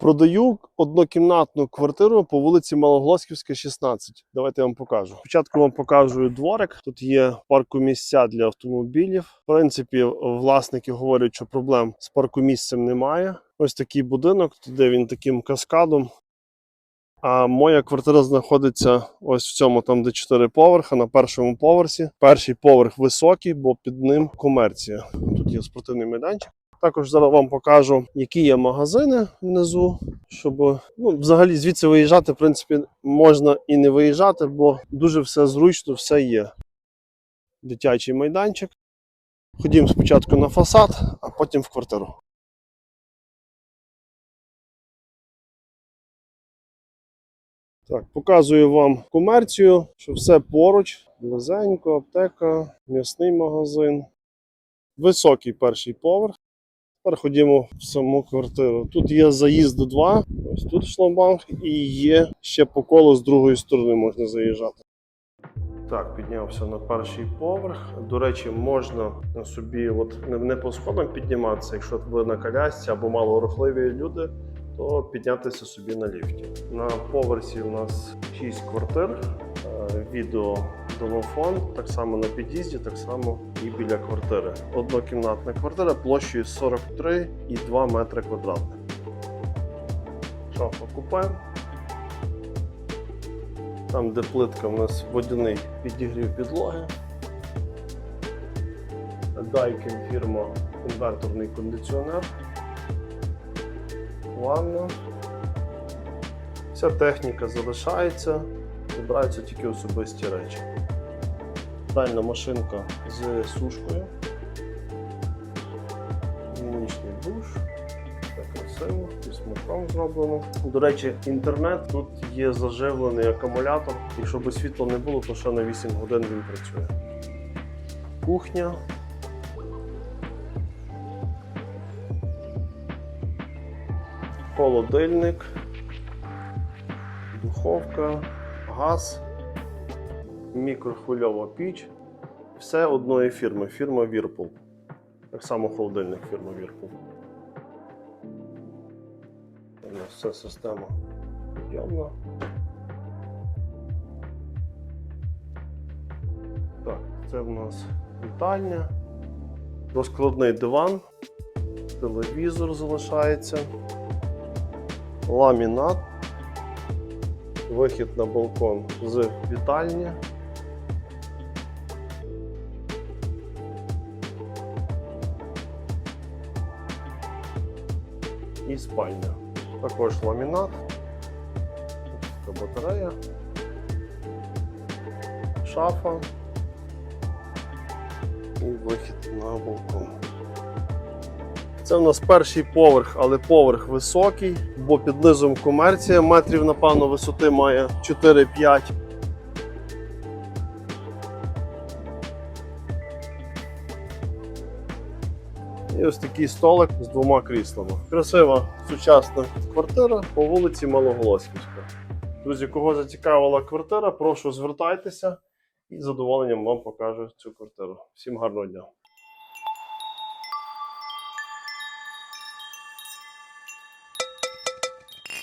Продаю однокімнатну квартиру по вулиці Малоголосківська, 16. Давайте я вам покажу. Спочатку вам покажу дворик. Тут є паркомісця для автомобілів. В принципі, власники говорять, що проблем з паркомісцем немає. Ось такий будинок, туди він таким каскадом. А моя квартира знаходиться ось в цьому, там де 4 поверха, на першому поверсі. Перший поверх високий, бо під ним комерція. Тут є спортивний майданчик. Також зараз вам покажу, які є магазини внизу, щоб ну, взагалі звідси виїжджати, в принципі, можна і не виїжджати, бо дуже все зручно, все є. Дитячий майданчик. Ходімо спочатку на фасад, а потім в квартиру. Так, показую вам комерцію, що все поруч, близенько, аптека, м'ясний магазин. Високий перший поверх. Тепер ходімо в саму квартиру. Тут є заїзди два, ось тут шлагбаум, і є ще по колу з другої сторони можна заїжджати. Так, піднявся на перший поверх. До речі, можна собі от не, по сходам підніматися, якщо ви на колясці або малорухливі люди, то піднятися собі на ліфті. На поверсі у нас 6 квартир, е, домофон, так само на під'їзді, так само і біля квартири. Однокімнатна квартира площею 43,2 метри квадратних. Шафа купе. Там, де плитка, у нас водяний підігрів підлоги. Дайкін фірма інверторний кондиціонер. Ванна. Вся техніка залишається, вибираються тільки особисті речі. Дальна машинка з сушкою. Гігієнічний душ. Так красиво, і смаком зроблено. До речі, інтернет тут є заживлений акумулятор. Якщо би світла не було, то ще на 8 годин він працює. Кухня. Холодильник, духовка, газ, мікрохвильова піч. Все одної фірми, фірма Whirlpool. Так само холодильник фірма Whirlpool. У нас вся система підйомна. Так, це в нас вітальня, розкладний диван, телевізор залишається, ламінат, вихід на балкон з вітальні. І спальня. Також ламінат, така батарея, шафа і вихід на балкон. Це в нас перший поверх, але поверх високий, бо під низом комерція метрів, напевно, висоти має 4-5. І ось такий столик з двома кріслами. Красива сучасна квартира по вулиці Малоголосківська. Друзі, кого зацікавила квартира, прошу звертайтеся і з задоволенням вам покажу цю квартиру. Всім гарного дня!